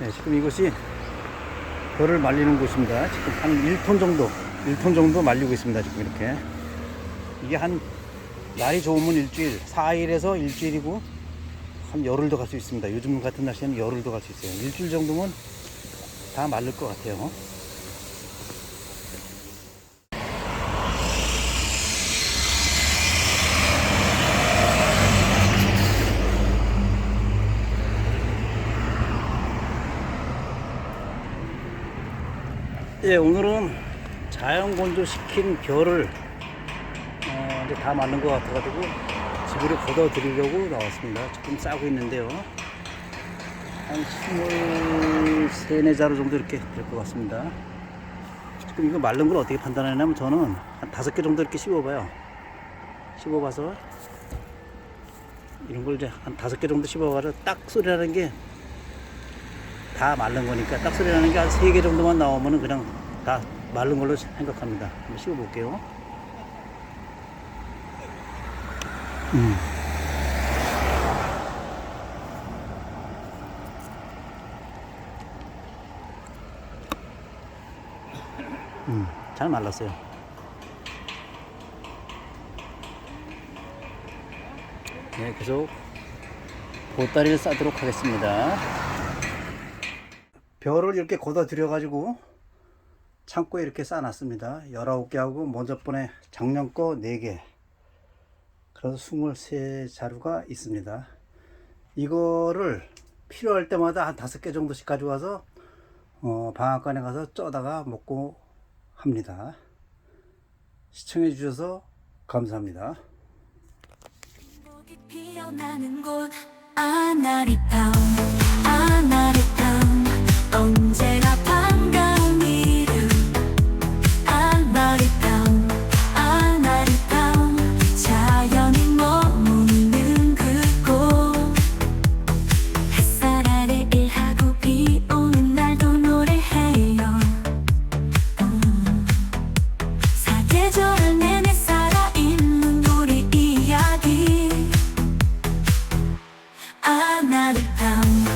네, 지금 이것이 벌을 말리는 곳입니다. 지금 한 1톤 정도, 1톤 정도 말리고 있습니다. 지금 이렇게. 이게 한 날이 좋으면 일주일, 4일에서 일주일이고 한 열흘도 갈 수 있습니다. 요즘 같은 날씨에는 열흘도 갈 수 있어요. 일주일 정도면 다 말릴 것 같아요. 예, 오늘은 자연 건조시킨 벼를 어, 이제 다 맞는 것 같아가지고 집으로 걷어 드리려고 나왔습니다. 지금 싸고 있는데요. 한 23, 4자루 정도 이렇게 될 것 같습니다. 지금 이거 마른 걸 어떻게 판단하냐면 저는 한 다섯 개 정도 이렇게 씹어봐요. 씹어봐서 이런 걸 이제 한 다섯 개 정도 씹어가지고 딱 소리 나는 게 다 마른 거니까 딱 소리 나는 게 한 세 개 정도만 나오면은 그냥 다 마른 걸로 생각합니다. 한번 씹어 볼게요. 음. 음, 잘 말랐어요. 네, 계속 보따리를 싸도록 하겠습니다. 벼를 이렇게 걷어 들여 가지고 창고에 이렇게 쌓아놨습니다. 19개 하고 먼저 번에 작년 거 4개. 그래서 23자루가 있습니다. 이거를 필요할 때마다 한 5개 정도씩 가져와서 어, 방앗간에 가서 쪄다가 먹고 합니다. 시청해 주셔서 감사합니다. 피어나는 곳 아나리 타운 another pound.